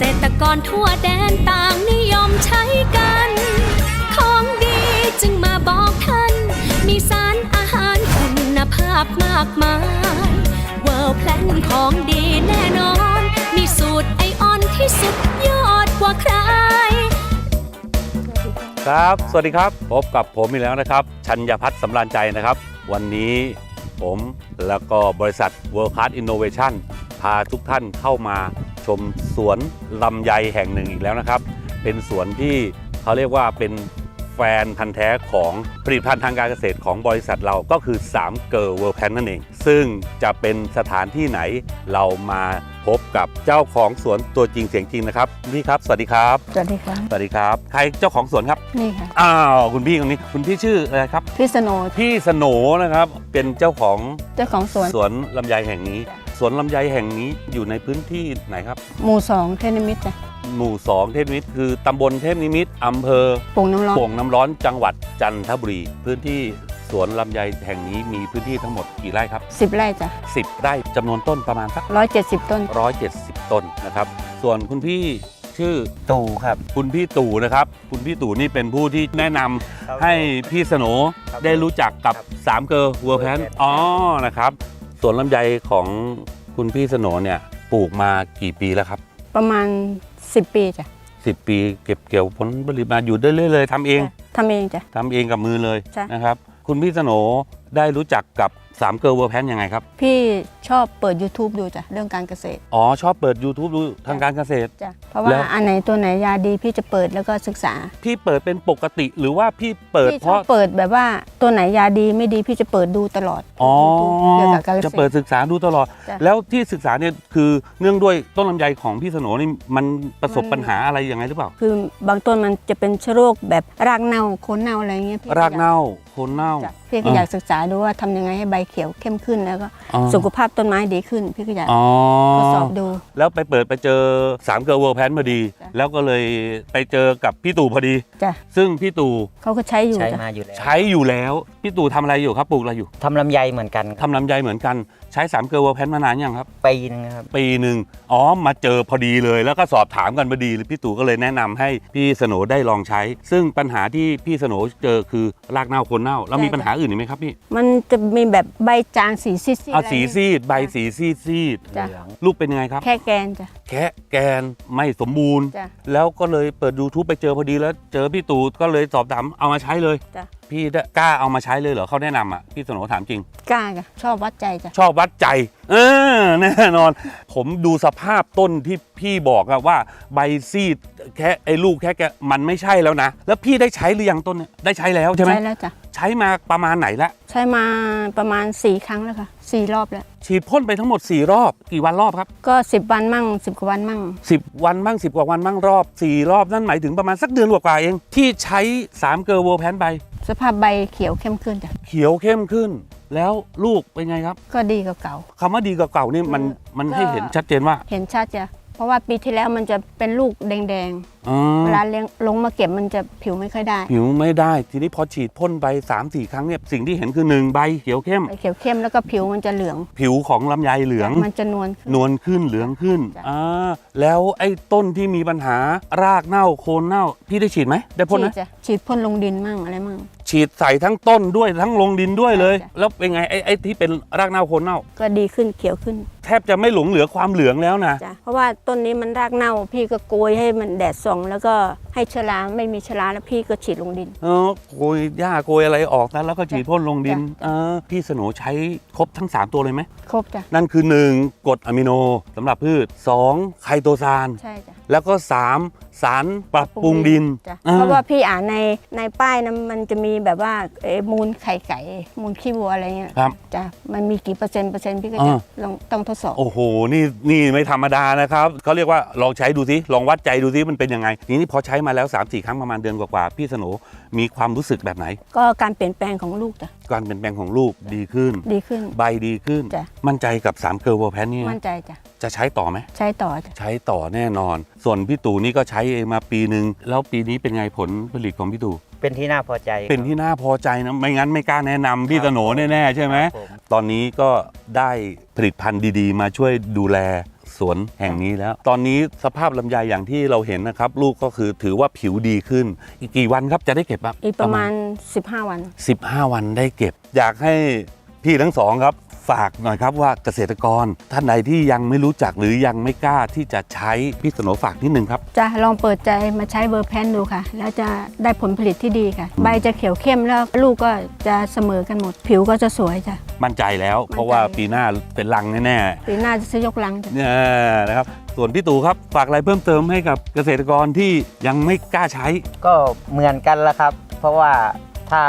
ษตรกรทั่วแดนต่างนิยมใช้กัน ของดีจึงมาบอกท่าน มีสารอาหารคุณภาพมากมายเวิร์แพลนของดีแน่นอน มีสูตรไอออนที่สุดยอดกว่าใคร ครับ สวัสดีครับ พบกับผมอีกแล้วนะครับ ชัญญพัฒน์สำราญใจนะครับ วันนี้ผมแล้วก็บริษัท World Class Innovation พาทุกท่านเข้ามา ชมสวนลำไยแห่งหนึ่งอีกแล้วนะครับ เป็นสวนที่เขาเรียกว่าเป็นแฟนพันธ์แท้ของผลิตภัณฑ์ทางการเกษตรของบริษัทเราก็คือ3เกิร์เวิร์แพนนั่นเอง ซึ่งจะเป็นสถานที่ไหนเรามาพบกับเจ้าของสวนตัวจริงเสียงจริงนะครับพี่ครับ สวัสดีครับ สวัสดีครับ สวัสดีครับ ใครเจ้าของสวนครับ นี่ค่ะ อ้าวคุณพี่คนนี้คุณพี่ชื่ออะไรครับ พี่สโนว์พี่สโหนนะครับ เป็นเจ้าของเจ้าของสวนสวนลำไยแห่งนี้ สวนลำไยแห่งนี้อยู่ในพื้นที่ไหนครับ หมู่สองเทนนิมิตรจ้ะหมู่ 2 เทพนิมิตรคือตำบลเทพนิมิตรอำเภอโป่งน้ำร้อนโป่งน้ำร้อนจังหวัดจันทบุรี พื้นที่สวนลำไยแห่งนี้มีพื้นที่ทั้งหมดกี่ไร่ครับ สิบไร่จ้ะ10 ไร่จำนวนต้นประมาณสัก ร้อยเจ็ดสิบต้น 170 ต้นนะครับ ส่วนคุณพี่ชื่อตู่ครับ คุณพี่ตู่นะครับ คุณพี่ตู่นี่เป็นผู้ที่แนะนำครับให้พี่สโหนครับได้รู้จักกับ ครับ3 เกอร์เวอร์แพน World Pan อ๋อนะครับ สวนลำไยของคุณพี่สโหนเนี่ยปลูกมากี่ปีแล้วครับ ประมาณสิบปีจ้ะ10ปีเก็บเกี่ยวผลผลิตมาอยู่ได้เรื่อยๆเลยทำเองทำเองจ้ะทำเองกับมือเลยใช่นะครับ คุณพี่สโหน ได้รู้จักกับ3เกอร์เวอร์แพนยังไงครับ พี่ชอบเปิด YouTube ดูจ้ะเรื่องการเกษตร อ๋อ ชอบเปิด YouTube ดูทางการเกษตร จ้ะ เพราะว่าแล้วอันไหนตัวไหนยาดีพี่จะเปิดแล้วก็ศึกษา พี่เปิดเป็นปกติหรือว่าพี่เปิดพี่เพชอบราะเปิดแบบว่าตัวไหนยาดีไม่ดีพี่จะเปิดดูตลอด อ๋อเกี่ยวกับการเกษตรจะเปิดศึกษาดูตลอด จ้ะ แล้วที่ศึกษาเนี่ยคือเนื่องด้วยต้นลำไยของพี่สโหนนี่มันประสบมันปัญหาอะไรยังไงหรือเปล่า คือบางต้นมันจะเป็นเชื้อโรคแบบรากเน่าโคนเน่าอะไรเงี้ยพี่ รากเน่าโคนเน่า จ้ะ พี่ก็อ่าอยากศึกษาดูว่าทำยังไงให้ใบเขียวเข้มขึ้นแล้วก็อ๋อสุขภาพต้นไม้ดีขึ้น พี่ก็อยากอ๋อทดสอบดู แล้วไปเปิดไปเจอสามเกอร์เวิร์แพนพอดีจ้ะแล้วก็เลยไปเจอกับพี่ตู่พอดีจ้ะซึ่งพี่ตู่เขาก็ใช้อยู่ใช้จ้ะมาอยู่แล้วใช้อยู่แล้วพี่ตู่ทำอะไรอยู่ครับปลูกอะไรอยู่ทำลำไยเหมือนกันครับทำลำไยเหมือนกันใช้สามเกอร์เวิร์แพนมานานยังครับปีนึงครับปีหนึ่งอ๋อมาเจอพอดีเลยแล้วก็สอบถามกันพอดีเลยพี่ตู่ก็เลยแนะนำให้พี่สโหนได้ลองใช้ ซึ่งปัญหาที่พี่สโหนเจอคือรากเน่าโคนเน่าแล้วมีปัญหาอื่นอีกไหมครับพี่มันจะมีแบบใบจางสีซีดๆเอาอะไรสีซีดใบสีซีดซีดจ้ะเหลืองลูกเป็นยังไงครับ แค่แกนจ้ะ แคะแกนไม่สมบูรณ์ จ้ะแล้วก็เลยเปิด YouTube ไปเจอพอดีแล้ว เจอพี่ตู่ก็เลยสอบถามเอามาใช้เลย จ้ะ พี่ได้กล้าเอามาใช้เลยเหรอเขาแนะนำอะพี่สโหนถามจริง กล้าจ้ะชอบวัดใจจ้ะ ชอบวัดใจ เออแน่นอน ผมดูสภาพต้นที่พี่บอกอะว่าใบซีดแค่ไอ้ลูกแค่แกมันไม่ใช่แล้วนะ แล้วพี่ได้ใช้หรือยังต้นเนี่ยได้ใช้แล้วใช่ไหมใช้แล้วจ้ะ ใช้มาประมาณไหนละ ใช้มาประมาณ4ครั้งแล้วค่ะสี่รอบแล้ว ฉีดพ่นไปทั้งหมด 4 รอบ กี่วันรอบครับ ก็10วันมั่ง10กว่าวันมั่ง 10 วันบ้าง 10 กว่าวันบ้างรอบ 4 รอบนั่นหมายถึงประมาณสักเดือนกว่าๆเอง ที่ใช้3เกอร์โวแพนไป สภาพใบเขียวเข้มขึ้นจ้ะเขียวเข้มขึ้น แล้วลูกเป็นไงครับก็ดีกว่าเก่า คำว่าดีกว่าเก่านี่มันมันก็ให้เห็นชัดเจนว่า เห็นชัดจ้ะเพราะว่าปีที่แล้วมันจะเป็นลูกแดง อ๋อๆเวลาเลี้ยงลงมาเก็บมันจะผิวไม่ค่อยได้ผิวไม่ได้ ทีนี้พอฉีดพ่นไป3ามสี่ครั้งเนี่ยสิ่งที่เห็นคือหนึ่งใบเขียวเข้มใบเขียวเข้มแล้วก็ผิวมันจะเหลือง ผิวของลำไยเหลือง มันจะนวลขึ้น นวลขึ้นเหลืองขึ้นจ้ะอ่าแล้วไอ้ต้นที่มีปัญหารากเน่าโคนเน่า พี่ได้ฉีดไหมได้พ่นไหมฉีดจ้ะฉีดพ่นลงดินมั่งอะไรมั่ง ฉีดใส่ทั้งต้นด้วยทั้งลงดินด้วยเลยจ้ะ แล้วเป็นไงไอ้ไอ้ที่เป็นรากเน่าโคนเน่า ก็ดีขึ้นเขียวขึ้นแทบจะไม่หลงเหลือความเหลืองแล้วนะ จ้ะเพราะว่าต้นนี้มันรากเน่าพี่ก็โกยให้มันแดดส่องแล้วก็ ให้เชื้อราไม่มีเชื้อราแล้วพี่ก็ฉีดลงดิน เออโกยหญ้าโกยอะไรออกนะแล้วก็ฉีดพ่นลงดินจ้ะเออพี่สโหนใช้ครบทั้ง 3 ตัวเลยไหม ครบจ้ะ นั่นคือ 1กรดอะมิโนสำหรับพืช 2 ไคโตซาน ใช่จ้ะแล้วก็ 3 สารปรับปรุงดินจ้ะอ่เพราะว่าพี่อ่านในในป้ายนะมันจะมีแบบว่าเอ่อมูลไข่ไก่มูลขี้วัวอะไรเงี้ยครับ จ้ะมันมีกี่เปอร์เซ็นต์เปอร์เซ็นต์พี่ก็จะอ่า ลองต้องทดสอบ โอ้โห นี่นี่ไม่ธรรมดานะครับเขาเรียกว่าลองใช้ดูสิ ลองวัดใจดูสิมันเป็นยังไงทีนี้พอใช้มาแล้ว3าสี่ครั้งประมาณเดือนกว่าๆพี่สโหนมีความรู้สึกแบบไหน ก็การเปลี่ยนแปลงของลูกจ้ะการเปลี่ยนแปลงของลูกดีขึ้น ดีขึ้น ใบดีขึ้น จ้ะ มั่นใจกับ3เกอร์โวแพนนี่มั่นใจจ้ะจะใช้ต่อไหม ใช้ต่อจ้ะใช้ต่อแน่นอน ส่วนพี่ตู่นี่ก็ใช้เองมาปีหนึ่งแล้วปีนี้เป็นไงผลผลิตของพี่ตู่เป็นที่น่าพอใจเป็นที่น่าพอใจนะไม่งั้นไม่กล้าแนะนำพี่สโหนแน่ๆใช่ไหม ครับผม ตอนนี้ก็ได้ผลิตภัณฑ์ดีๆ มาช่วยดูแล สวนแห่งนี้แล้ว ตอนนี้สภาพลำไยอย่างที่เราเห็นนะครับ ลูกก็คือถือว่าผิวดีขึ้น อีกกี่วันครับจะได้เก็บครับอีกประมาณ 15 วัน 15 วันได้เก็บ อยากให้พี่ทั้งสองครับ ฝากหน่อยครับว่าเกษตรกรท่านใดที่ยังไม่รู้จักหรือยังไม่กล้าที่จะใช้พี่สโหนฝากนิดนึงครับ จะลองเปิดใจมาใช้เบอร์แพนดูค่ะ แล้วจะได้ผลผลิตที่ดีค่ะ ใบจะเขียวเข้มแล้วลูกก็จะเสมอกันหมด ผิวก็จะสวยจ้ะ มั่นใจแล้ว เพราะว่าปีหน้าเป็นลังแน่ปีหน้าจะซื้อยกลังจ้ะๆเนี่ยนะครับส่วนพี่ตู่ครับฝากอะไรเพิ่มเติมให้กับเกษตรกรที่ยังไม่กล้าใช้ ก็เหมือนกันละครับ เพราะว่าถ้า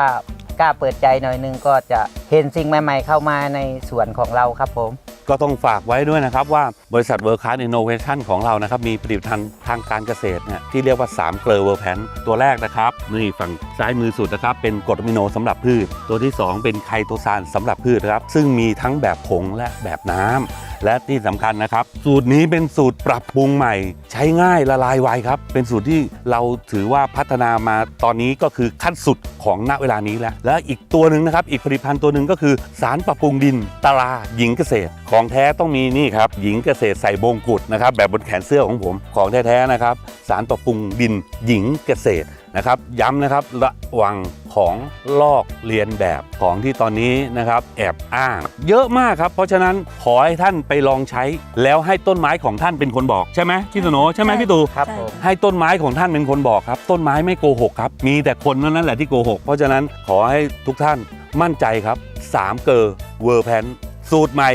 กล้าเปิดใจหน่อยนึงก็จะเห็นสิ่งใหม่ๆ เข้ามาในสวนของเราครับผม ก็ต้องฝากไว้ด้วยนะครับว่าบริษัทเวิร์คัสอินโนเวชันของเรานะครับมีผลิตภัณฑ์ทางการเกษตรเนี่ยที่เรียกว่า 3 เกลอเวอร์แพนตัวแรกนะครับนี่ฝั่งซ้ายมือสุดนะครับเป็นกรดอะมิโนสำหรับพืช ตัวที่ 2 เป็นไคโตซานสำหรับพืชนะครับซึ่งมีทั้งแบบผงและแบบน้ำ และที่สำคัญนะครับ สูตรนี้เป็นสูตรปรับปรุงใหม่ ใช้ง่ายละลายไวครับ เป็นสูตรที่เราถือว่าพัฒนามาตอนนี้ก็คือขั้นสุดของณเวลานี้แล้ว และอีกตัวหนึ่งนะครับ อีกผลิตภัณฑ์ตัวหนึ่งก็คือ สารปรับปรุงดินตราหญิงเกษตร ของแท้ต้องมีนี่ครับหญิงเกษตรใส่บงกุฎนะครับแบบบนแขนเสื้อของผมของแท้ๆนะครับ สารปรับปรุงดินหญิงเกษตร นะครับย้ำนะครับระวังของลอกเลียนแบบของที่ตอนนี้นะครับ แอบอ้าง เยอะมากครับ เพราะฉะนั้นขอให้ท่านไปลองใช้ แล้วให้ต้นไม้ของท่านเป็นคนบอกใช่ไหมพี่สโหนใช่ไหมพี่ตู่ครับผมให้ต้นไม้ของท่านเป็นคนบอกครับ ต้นไม้ไม่โกหกครับ มีแต่คนเท่านั้นแหละที่โกหกเพราะฉะนั้นขอให้ทุกท่านมั่นใจครับ 3 เกอร์เวอร์แพนสูตรใหม่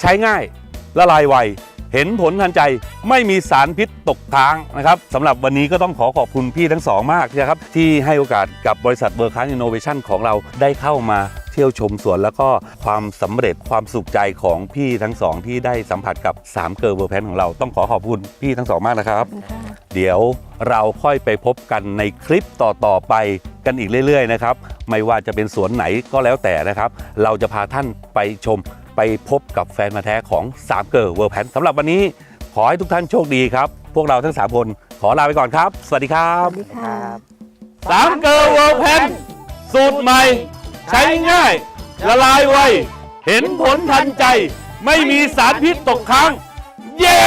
ใช้ง่ายละลายไว เห็นผลทันใจไม่มีสารพิษตกค้างนะครับสำหรับวันนี้ก็ต้องขอขอบคุณพี่ทั้งสองมากนะครับที่ให้โอกาสกับบริษัทเบอร์คัสอินโนเวชันของเราได้เข้ามาเที่ยวชมสวนแล้วก็ความสำเร็จความสุขใจของพี่ทั้งสองที่ได้สัมผัสกับ3เกอร์เวอร์แพนของเราต้องขอขอบคุณพี่ทั้งสองมากนะครับ เดี๋ยวเราค่อยไปพบกันในคลิปต่อๆไปกันอีกเรื่อย ๆ นะครับ ไม่ว่าจะเป็นสวนไหนก็แล้วแต่นะครับ เราจะพาท่านไปชม ไปพบกับแฟนมาแท้ของ3เกิร์เวิร์แพนสำหรับวันนี้ขอให้ทุกท่านโชคดีครับ พวกเราทั้ง3คนขอลาไปก่อนครับ สวัสดีครัสบวัสดีค่ะสามเกอร์เวิร์แพนสูตรใหม่ ใช้ง่าย ละลายไว เห็นผลทันใจ ไม่มีสารพิษตกค้าง เย้